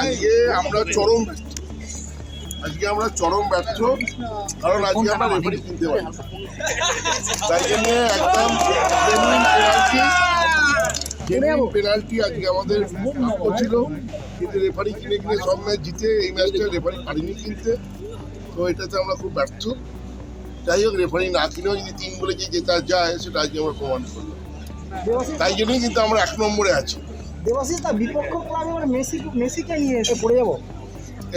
আজকে আমরা চরম আজকে আমরা চরম ব্যর্থ কারণ আজকে আমরা রেফারি কিনতে পারি। তাই জন্য একদম পেনাল্টি পেনাল্টি আজকে আমাদের ছিল। কিন্তু রেফারি কিনে কিনে সব ম্যাচ জিতে এই ম্যাচটা রেফারি পারিনি কিনতে। তো এটাতে আমরা খুব ব্যর্থ যাই হোক রেফারি না কিনেও যদি তিন বলে যে জেতা যায় সেটা আজকে আমরা প্রমাণ করলাম। তাই জন্যই কিন্তু আমরা এক নম্বরে আছি। দেবাশিস তার বিপক্ষ ক্লাব এবার মেসি মেসিকে নিয়ে এসে পড়ে যাব।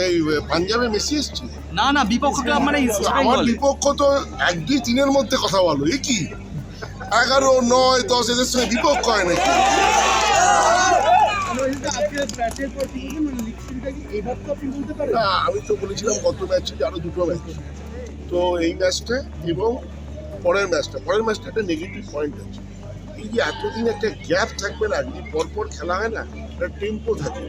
এই পাঞ্জাবে মেসি এসছে? না না বিপক্ষ ক্লাব মানে আমার বিপক্ষ তো এক দুই তিনের মধ্যে কথা বলো এ কি? এগারো নয় দশ এদের সঙ্গে বিপক্ষ হয় নাকি? না আমি তো বলেছিলাম গত ম্যাচে যে আরও দুটো ম্যাচ তো এই ম্যাচটা এবং পরের ম্যাচটা পরের ম্যাচটা একটা নেগেটিভ পয়েন্ট আছে। এই যে এতদিন একটা গ্যাপ থাকবে না যদি পরপর খেলা হয় না একটা টেম্পো থাকে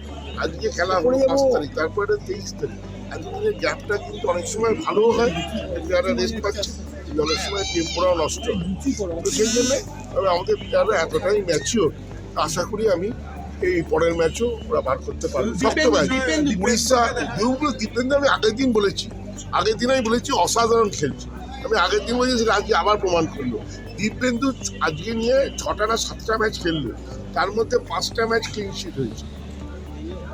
আজকে খেলা হলো পাঁচ তারিখ তারপরে তেইশ তারিখ। এতদিনের গ্যাপটা কিন্তু অনেক সময় ভালোও হয় প্লেয়াররা রেস্ট পাচ্ছে অনেক সময় টেম্পোরাও নষ্ট হয়। তো সেই জন্যে আমাদের প্লেয়াররা এতটাই ম্যাচিওর আশা করি আমি এই পরের ম্যাচও ওরা বার করতে পারবে। উড়িষ্যা দীপেন্দ্র আমি আগের দিন বলেছি আগের দিন আমি বলেছি, অসাধারণ খেলছে। আমি আগের দিন বলেছি আজকে আবার প্রমাণ করল। দীপেন্দু আজকে নিয়ে ছটা না সাতটা ম্যাচ খেললো। তার মধ্যে পাঁচটা ম্যাচ ক্লিন শিট হয়েছে।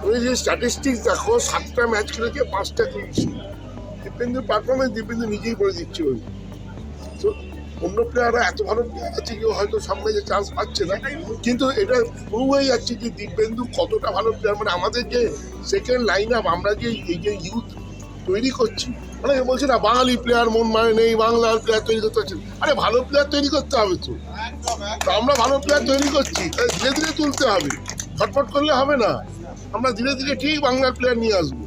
তুমি যে স্ট্যাটিস্টিক্স দেখো, সাতটা ম্যাচ খেলেছে, পাঁচটা ক্লিন শিট দীপেন্দুর পারফরমেন্স দীপেন্দু নিজেই করে দিচ্ছে ওই। তো অন্য প্লেয়াররা এত ভালো আছে, কেউ হয়তো সামনে যে চান্স পাচ্ছে না। কিন্তু এটা প্রুভ হয়ে যাচ্ছে যে দীপেন্দু কতটা ভালো প্লেয়ার মানে আমাদের যে সেকেন্ড লাইন আপ আমরা যে এই যে ইউথ তৈরি করছি। মানে বলছে না, বাঙালি প্লেয়ার মন মানে নেই বাংলার প্লেয়ার তৈরি করতে হচ্ছে আরে ভালো প্লেয়ার তৈরি করতে হবে তো। আমরা ভালো প্লেয়ার তৈরি করছি ধীরে ধীরে তুলতে হবে। ফটফট করলে হবে না। আমরা ধীরে ধীরে ঠিক বাংলার প্লেয়ার নিয়ে আসব।